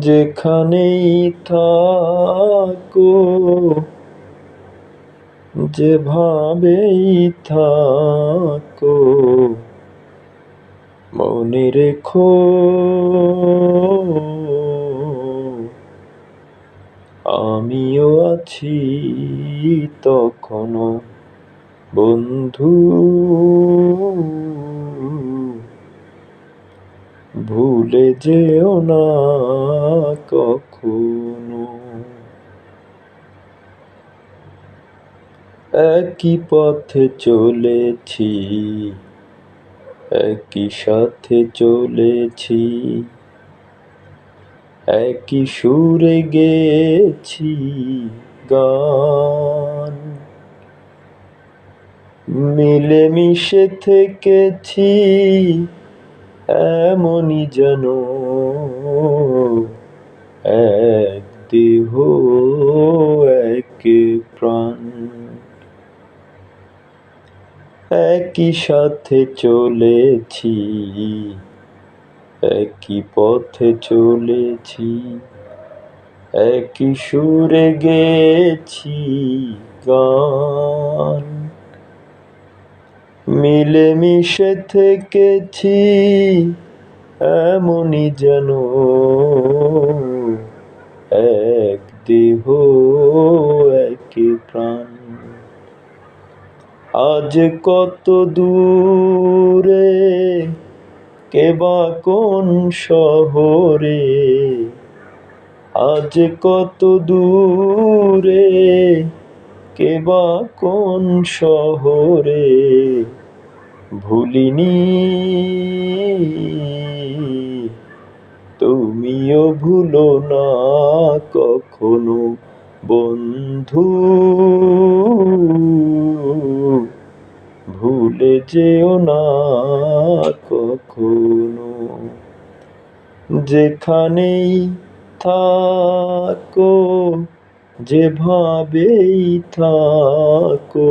যেখানেই থাকো যেভাবেই থাকো মনে রেখো। আমিও আছি তখনো বন্ধু। ভুলে যেও না কখনো। একই পথে চলেছি, একই সাথে চলেছি, একই সুরে গেছি গান। মিলেমিশে থেকেছি এমনই যেন এক দেহ, এক প্রাণ। একই সাথে চলেছি, একই পথে চলেছি, একই সুরে গেছি গান। মিলেমিশে থেকেছি এমনই যেন এক দেহ এক প্রাণ। আজ কত দূরে কেবা কোন শহরে? আজ কত দূরে কেবা কোন শহরে? ভুলিনি। তুমিও ভুলো না কখনো বন্ধু। ভুলে যেও না কখনো। যেখানেই থাকো যেভাবেই থাকো